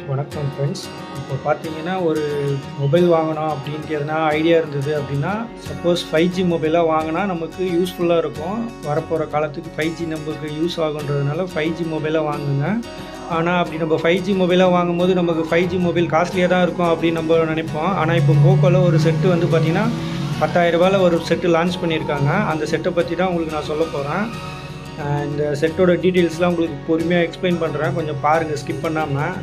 வணக்கம் ஃப்ரெண்ட்ஸ் இப்போ பார்த்தீங்கன்னா ஒரு மொபைல் வாங்கணும் அப்படின்ட்டு எதனா ஐடியா இருந்தது அப்படின்னா சப்போஸ் ஃபைவ் ஜி மொபைலாக வாங்கினா நமக்கு யூஸ்ஃபுல்லாக இருக்கும். வரப்போகிற காலத்துக்கு ஃபைவ் ஜி நமக்கு யூஸ் ஆகுன்றதுனால ஃபைவ் ஜி மொபைலாக வாங்குங்க. ஆனால் அப்படி நம்ம ஃபைவ் ஜி மொபைலாக வாங்கும்போது நமக்கு ஃபைவ் ஜி மொபைல் காஸ்ட்லியாக தான் இருக்கும் அப்படின்னு நம்ம நினைப்போம். ஆனால் இப்போ போக்கோவில் ஒரு செட்டு வந்து பார்த்திங்கன்னா பத்தாயிரரூபாவில் ஒரு செட்டு லான்ச் பண்ணியிருக்காங்க. அந்த செட்டை பற்றி தான் உங்களுக்கு நான் சொல்ல போகிறேன் இந்த செட்டோட டீட்டெயில்ஸ்லாம் உங்களுக்கு பொறுமையாக எக்ஸ்பிளைன் பண்ணுறேன் கொஞ்சம் பாருங்கள் ஸ்கிப் பண்ணாமல்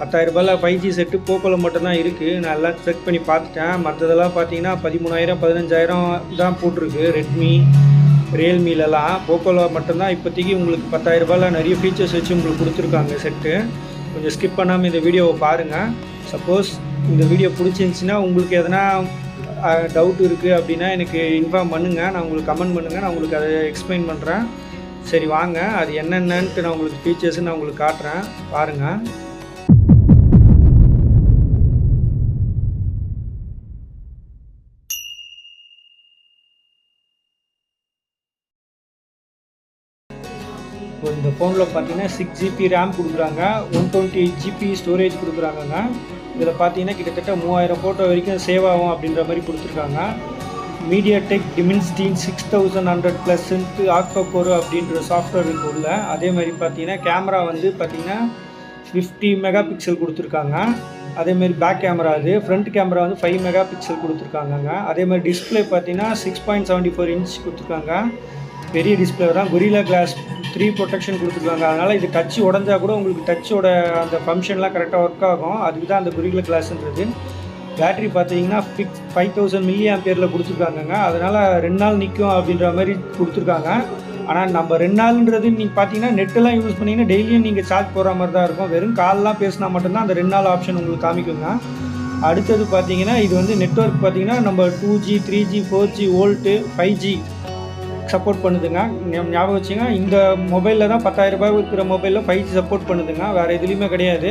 பத்தாயிரரூபாயில் ஃபைவ் ஜி செட்டு போக்கோவில் மட்டும்தான் இருக்குது நான் எல்லாம் செக் பண்ணி பார்த்துட்டேன். மற்றதெல்லாம் பார்த்தீங்கன்னா பதிமூணாயிரம் பதினஞ்சாயிரம் தான் போட்டிருக்கு. ரெட்மி ரியல்மிலலாம் போக்கோவில் மட்டும்தான் இப்போதைக்கு உங்களுக்கு பத்தாயிரரூபாயில் நிறைய ஃபீச்சர்ஸ் வச்சு உங்களுக்கு கொடுத்துருக்காங்க செட்டு கொஞ்சம் ஸ்கிப் பண்ணாமல் இந்த வீடியோவை பாருங்கள் சப்போஸ் இந்த வீடியோ பிடிச்சிருந்துச்சின்னா உங்களுக்கு எதனா டவுட் இருக்குது அப்படின்னா எனக்கு இன்ஃபார்ம் பண்ணுங்கள் நான் உங்களுக்கு கமெண்ட் பண்ணுங்கள் நான் உங்களுக்கு அதை எக்ஸ்பிளைன் பண்ணுறேன் சரி வாங்க. அது என்னென்னன்ட்டு நான் உங்களுக்கு ஃபீச்சர்ஸ் நான் உங்களுக்கு காட்டுறேன். பாருங்கள் இப்போ இந்த ஃபோனில் பார்த்தீங்கன்னா சிக்ஸ் ஜிபி ரேம் கொடுக்குறாங்க one twenty eight GB storage கொடுக்குறாங்கங்க. இதில் பார்த்தீங்கன்னா கிட்டத்தட்ட மூவாயிரம் ஃபோட்டோ வரைக்கும் சேவ் ஆகும் அப்படின்ற மாதிரி கொடுத்துருக்காங்க. MediaTek Dimensity six thousand hundred ப்ளஸ்ன்ட்டு octa அப்படின்ற சாஃப்ட்வேர் இருக்கு உள்ள. அதே மாதிரி பார்த்தீங்கன்னா கேமரா வந்து பார்த்தீங்கன்னா ஃபிஃப்டி மெகா பிக்சல் கொடுத்துருக்காங்க அதேமாரி பேக் கேமரா அது ஃப்ரண்ட் கேமரா வந்து ஃபைவ் மெகா பிக்சல் கொடுத்துருக்காங்கங்க. அதே மாதிரி டிஸ்பிளே பார்த்தீங்கன்னா six point seventy four inch கொடுத்துருக்காங்க. பெரிய டிஸ்பிளே தான். கொரிலா கிளாஸ் த்ரீ ப்ரொடெக்ஷன் கொடுத்துருக்காங்க. அதனால் இது டச்சு உடஞ்சா கூட உங்களுக்கு டச்சோட அந்த ஃபங்க்ஷன்லாம் கரெக்டாக ஒர்க் ஆகும். அதுக்கு தான் அந்த குரிகுல கிளாஸ்ன்றது பேட்ரி பார்த்தீங்கன்னா ஃபிக்ஸ் ஃபைவ் தௌசண்ட் மில்லி ஆம்பியரில் கொடுத்துருக்காங்கங்க. அதனால் ரெண்டு நாள் நிற்கும் அப்படின்ற மாதிரி கொடுத்துருக்காங்க. ஆனால் நம்ம ரெண்டு நாள்ன்றது நீங்கள் பார்த்தீங்கன்னா நெட்டெல்லாம் யூஸ் பண்ணிங்கன்னா டெய்லியும் நீங்கள் சார்ஜ் போகிற மாதிரி தான் இருக்கும். வெறும் கால்லாம் பேசினா மட்டும்தான் அந்த ரெண்டு நாள் ஆப்ஷன் உங்களுக்கு காமிக்குங்க. அடுத்தது பார்த்தீங்கன்னா இது வந்து நெட்ஒர்க் பார்த்தீங்கன்னா நம்ம two G three G four G VoLTE five G support பண்ணுதுங்க. ஞாபகம் வச்சுங்க இந்த மொபைலில் தான் பத்தாயிரம் ரூபாய் இருக்கிற மொபைலில் ஃபைவ் ஜி சப்போர்ட் பண்ணுதுங்க. வேறு எதுலேயுமே கிடையாது.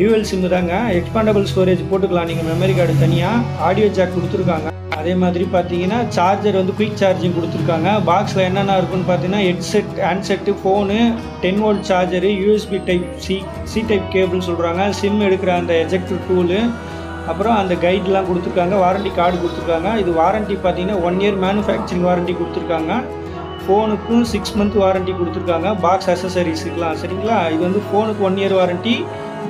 டியூவல் சிம்மு தாங்க. எக்ஸ்பாண்டபிள் ஸ்டோரேஜ் போட்டுக்கலாம். நீங்கள் மெமரி கார்டு தனியாக ஆடியோ ஜாக் கொடுத்துருக்காங்க. அதே மாதிரி பார்த்தீங்கன்னா சார்ஜர் வந்து குயிக் சார்ஜிங் கொடுத்துருக்காங்க. பாக்ஸில் என்னென்ன இருக்குன்னு பார்த்தீங்கன்னா headset handset phone ten volt charger USB type C C type cable சொல்கிறாங்க சிம் எடுக்கிற அந்த எஜெக்டர் டூலு அப்புறம் அந்த கைட்லாம் கொடுத்துருக்காங்க வாரண்டி கார்டு கொடுத்துருக்காங்க. இது வாரண்டி பார்த்தீங்கன்னா ஒன் இயர் மேனுஃபேக்சரிங் வாரண்டி கொடுத்துருக்காங்க. ஃபோனுக்கும் சிக்ஸ் மந்த் வாரண்டி கொடுத்துருக்காங்க. பாக்ஸ் அசசரிஸுக்கெலாம் சரிங்களா? இது வந்து ஃபோனுக்கு ஒன் இயர் வாரண்டி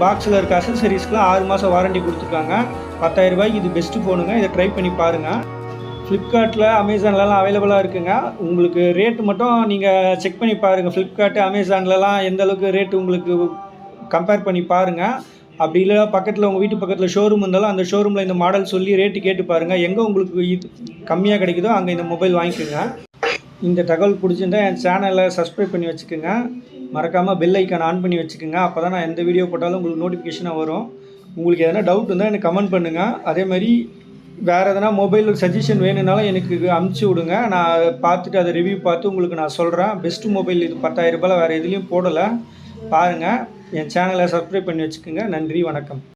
பாக்ஸில் இருக்க அசசரிஸ்க்குலாம் ஆறு மாதம் வாரண்டி கொடுத்துருக்காங்க. பத்தாயிரம் ரூபாய்க்கு இது பெஸ்ட்டு ஃபோனுங்க இதை ட்ரை பண்ணி பாருங்கள் ஃப்ளிப்கார்ட்டில் அமேசான்லலாம் அவைலபிளாக இருக்குங்க. உங்களுக்கு ரேட்டு மட்டும் நீங்கள் செக் பண்ணி பாருங்கள் ஃப்ளிப்கார்ட்டு அமேசான்லலாம் எந்த அளவுக்கு ரேட்டு உங்களுக்கு கம்பேர் பண்ணி பாருங்கள் அப்படி இல்லை பக்கத்தில் உங்கள் வீட்டு பக்கத்தில் ஷோரூம் இருந்தாலும் அந்த ஷோரூமில் இந்த மாடல் சொல்லி ரேட்டு கேட்டு பாருங்கள் எங்கே உங்களுக்கு இது கம்மியாக கிடைக்குதோ அங்கே இந்த மொபைல் வாங்கிக்கோங்க. இந்த தகவல் பிடிச்சிருந்தா என் சேனலை சப்ஸ்கிரைப் பண்ணி வச்சுக்கோங்க. மறக்காமல் பெல் ஐக்கான் ஆன் பண்ணி வச்சுக்கோங்க. அப்போ தான் நான் எந்த வீடியோ போட்டாலும் உங்களுக்கு நோட்டிஃபிகேஷனாக வரும். உங்களுக்கு எதனா டவுட் இருந்தால் எனக்கு கமெண்ட் பண்ணுங்கள் அதே மாதிரி வேறு எதனா மொபைல் சஜஷன் வேணும்னாலும் எனக்கு அமுச்சு விடுங்க. நான் அதை பார்த்துட்டு அதை ரிவ்யூ பார்த்து உங்களுக்கு நான் சொல்கிறேன் பெஸ்ட்டு மொபைல் இது பத்தாயிரம் ரூபாயில் வேறு எதுலேயும் போடலை. பாருங்கள் என் சேனலை சப்ஸ்கிரைப் பண்ணி வச்சுக்கோங்க. நன்றி வணக்கம்.